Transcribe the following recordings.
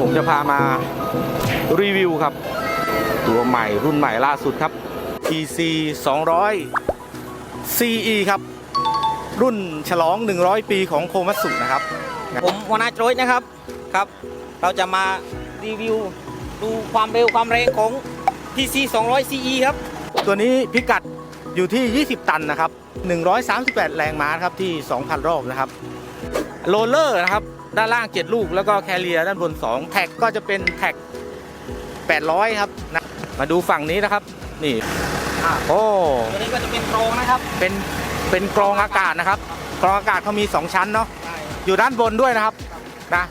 ผมจะพามารีวิวครับ ตัวใหม่รุ่นใหม่ล่าสุดครับ PC 200 CE ครับ รุ่นฉลอง 100 ปีของโคมัตสึนะครับ ผมวนาโจยนะครับครับ เราจะมารีวิวดูความเร็วความแรงของ PC 200 CE ครับ ตัวนี้พิกัดอยู่ที่ 20 ตันนะครับ 138 แรงม้าครับที่ 2,000 รอบนะครับ โรลเลอร์นะครับ ด้านล่าง 7 ลูก แล้วก็แคเรียด้านบน 2 แท็กก็จะเป็นแท็ก 800 ครับนะมาดูฝั่งนี้นะครับ นี่อ่าโอ้ตัวนี้ก็จะเป็นโครงนะครับ เป็นเป็นกรองอากาศนะครับกรองอากาศเขามี 2 ชั้นเนาะใช่อยู่ด้านบนด้วยนะครับนะ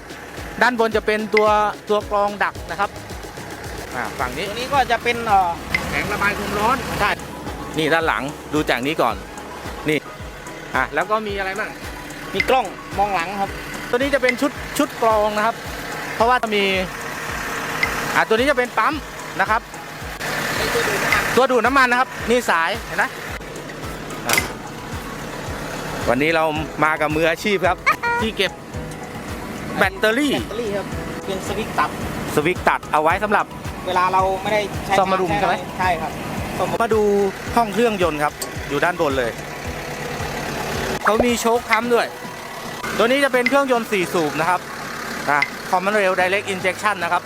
ด้านบนจะเป็นตัวตัวกรองดักนะครับอ่าฝั่งนี้ตัวนี้ก็จะเป็นเอ่อแผงระบายความร้อนใช่นี่ด้านหลังดูจากนี้ก่อน นี่อะแล้วก็มีอะไรบ้างมีกล้องมองหลังครับ ตัวนี้จะเป็นชุดชุดกรองนะครับ เพราะว่าจะมีอะตัวนี้จะเป็นปั๊มนะครับ ตัวดูดน้ำมันนะครับ นี่สายเห็นไหมอะวันนี้เรามากับมืออาชีพครับที่เก็บแบตเตอรี่แบตเตอรี่ครับเป็นสวิตช์ตับสวิกตัดเอาไว้สำหรับ เวลาเราไม่ได้ใช้ซ่อมบำรุงใช่ไหมใช่ครับซ่อมบำรุงมาดูห้องเครื่องยนต์ครับ อยู่ด้านบนเลย เขามีโชคค้ำด้วย ตัวนี้จะเป็นเครื่องยนต์ 4 สูบนะครับนะ Common Rail Direct Injection นะครับ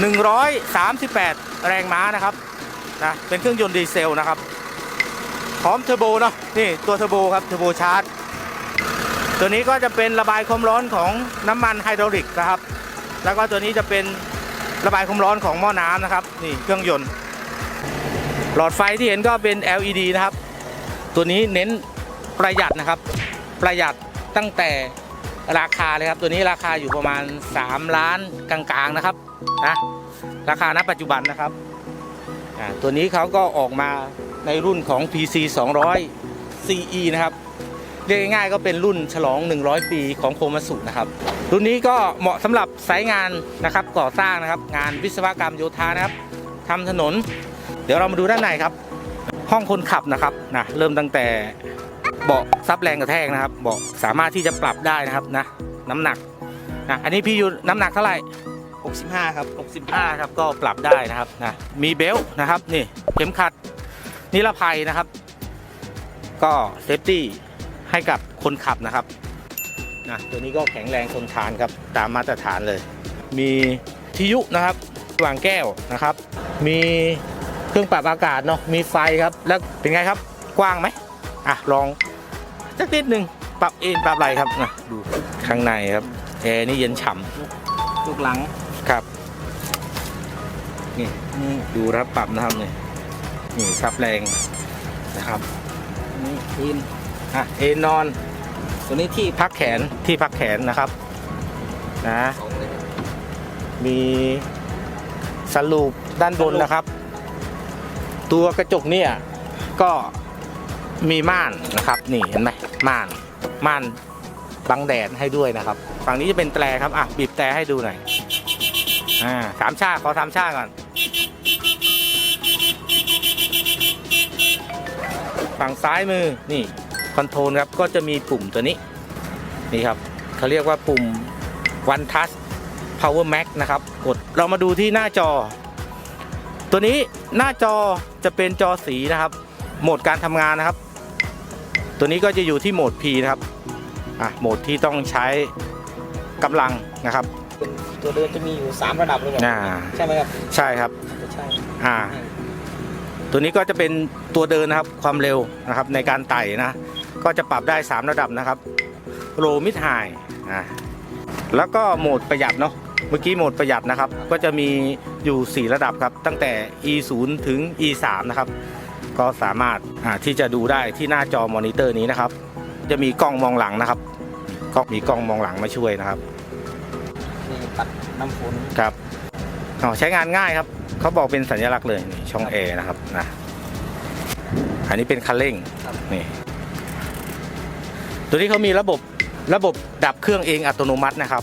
138 แรงม้านะครับนะเป็นเครื่องยนต์ดีเซลนะครับ พร้อมเทอร์โบเนาะนี่ตัวเทอร์โบครับเทอร์โบชาร์จตัวนี้ก็จะเป็นระบายความร้อนของน้ำมันไฮดรอลิกนะครับ แล้วก็ตัวนี้จะเป็นระบายความร้อนของหม้อน้ำนะครับ นี่เครื่องยนต์ หลอดไฟที่เห็นก็เป็น LED นะครับ ตัวนี้เน้นประหยัดนะครับ ประหยัด ตั้งแต่ราคาเลยครับ ตัวนี้ราคาอยู่ประมาณ 3 ล้านกลางๆนะครับนะราคาณปัจจุบันนะครับอ่าตัวนี้เขาก็ออกมาในรุ่นของ PC 200 CE นะครับเรียกง่ายๆก็เป็นรุ่นฉลอง 100 ปีของโคมัสุนะครับ รุ่นนี้ก็เหมาะสำหรับสายงานนะครับก่อสร้างนะครับ งานวิศวกรรมโยธานะครับทำถนน เดี๋ยวเรามาดูด้านในครับ ห้องคนขับนะครับนะเริ่มตั้งแต่ เบาะซับแรงกระแทกนะครับเบาะสามารถที่จะปรับได้นะครับนะน้ำหนักนะอันนี้พี่อยู่น้ำหนักเท่าไหร่ 65 ครับ 65 ครับก็ปรับได้นะครับนะมีเบลต์นะครับนี่เข็มขัดนิรภัยนะครับ ก็เซฟตี้ให้กับคนขับนะครับนะตัวนี้ก็แข็งแรงทนทานครับตามมาตรฐานเลย มีทิยุนะครับวางแก้วนะครับ มีเครื่องปรับอากาศเนาะมีไฟครับแล้วเป็นไงครับกว้างไหมอะลอง สักนิดหนึ่งปรับเอนปรับอะไรครับนะดูข้างในครับแอร์นี่เย็นฉ่ำลูกหลังครับนี่นี่ดูนะครับปรับนะครับนี่นี่ซับแรงนะครับนี่ทีนอะเอนนอน ตัวนี้ที่พักแขนที่พักแขนนะครับนะมีสลูปด้านบนนะครับ ตัวกระจกเนี่ยก็ มีม่านนะครับ นี่เห็นไหมม่านม่านบังแดดให้ด้วยนะครับ ฝั่งนี้จะเป็นแตรครับอะบีบแตรให้ดูหน่อยอ่าสามชาขอสามชาก่อน ฝั่งซ้ายมือนี่คอนโทรลครับก็จะมีปุ่มตัวนี้ นี่ครับเขาเรียกว่าปุ่ม One Touch Power Max นะครับ กดเรามาดูที่หน้าจอ ตัวนี้หน้าจอจะเป็นจอสีนะครับ โหมดการทำงานนะครับ ตัวนี้ก็จะอยู่ที่โหมด P นะครับอะโหมดที่ต้องใช้กำลังนะครับ ตัวเดินจะมีอยู่ 3 ระดับเลยเหรออ่า ใช่ไหมครับใช่ครับ ใช่อ่า ตัวนี้ก็จะเป็นตัวเดินนะครับความเร็วนะครับในการไต่นะ ก็จะปรับได้ 3 ระดับนะครับโ w มิดไฮอ่าแล้วก็โหมดประหยัดเนาะเมื่อกี้โหมดประหยัดนะครับ ก็จะมีอยู่ 4 ระดับครับ ตั้งแต่ e 0ถึง e 3นะครับ ก็สามารถอ่าที่จะดูได้ที่หน้าจอมอนิเตอร์นี้นะครับ จะมีกล้องมองหลังนะครับก็มีกล้องมองหลังมาช่วยนะครับนี่ตัดน้ำฝนครับอ๋อใช้งานง่ายครับเขาบอกเป็นสัญลักษณ์เลยนี่ช่องแอร์นะครับนะอันนี้เป็นคันเร่งครับนี่ตัวนี้เขามีระบบระบบดับเครื่องเองอัตโนมัตินะครับ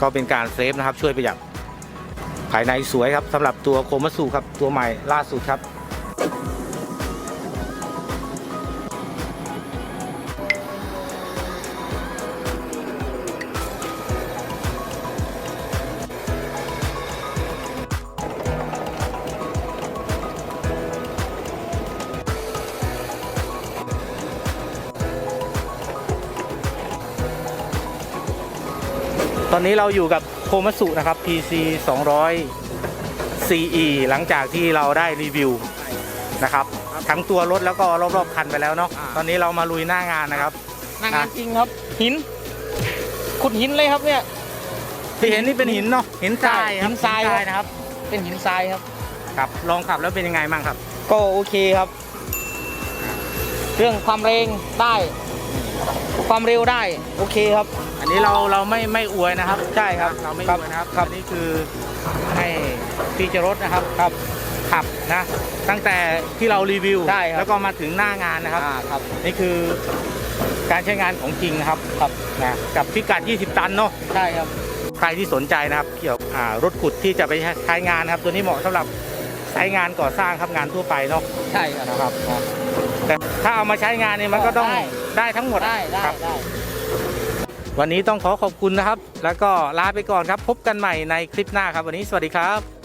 ก็เป็นการเซฟนะครับช่วยประหยัดภายในสวยครับสำหรับตัวโคมัสูครับตัวใหม่ล่าสุดครับ อนนี้เราอยู่กับโคมัสุนะครับ PC 200 CE หลังจากที่เราได้รีวิวนะครับ ทั้งตัวรถแล้วก็รอบๆคันไปแล้วเนาะอ่าตอนนี้เรามาลุยหน้างานนะครับ หนางานจริงครับ หิน ขุดหินเลยครับเนี่ยที่เห็นนี่เป็นหินเนาะ หินทรายครับหินทรายนะครับ เป็นหินทรายครับ ครับ ลองขับแล้วเป็นยังไงบ้างครับ ก็โอเคครับ เรื่องความเร็งได้ ความเร็วได้โอเคครับ อันนี้เราเราไม่ไม่อวยนะครับ ใช่ครับเราไม่ครัอบวยนะครับครับอันนี้คือให้พี่จรถนะครับครับขับนะ ตั้งแต่ที่เรารีวิวใช่ครับแล้วก็มาถึงหน้างานนะครับอ่าครับ นี่คือการใช้งานของจริงนะครับครับนะกับพิกัด 20 ตันเนาะใช่ครับ ใครที่สนใจนะครับเกี่ยวอ่ารถขุดที่จะไปใช้งานนะครับ ตัวนี้เหมาะสำหรับใช้งานก่อสร้างครับงานทั่วไปเนาะใช่ครับนะครับ แต่ถ้าเอามาใช้งานเนี่ยมันก็ต้องได้ ได้ทั้งหมดได้ได้ครับ ได้ วันนี้ต้องขอขอบคุณนะครับ แล้วก็ลาไปก่อนครับ พบกันใหม่ในคลิปหน้าครับ วันนี้สวัสดีครับ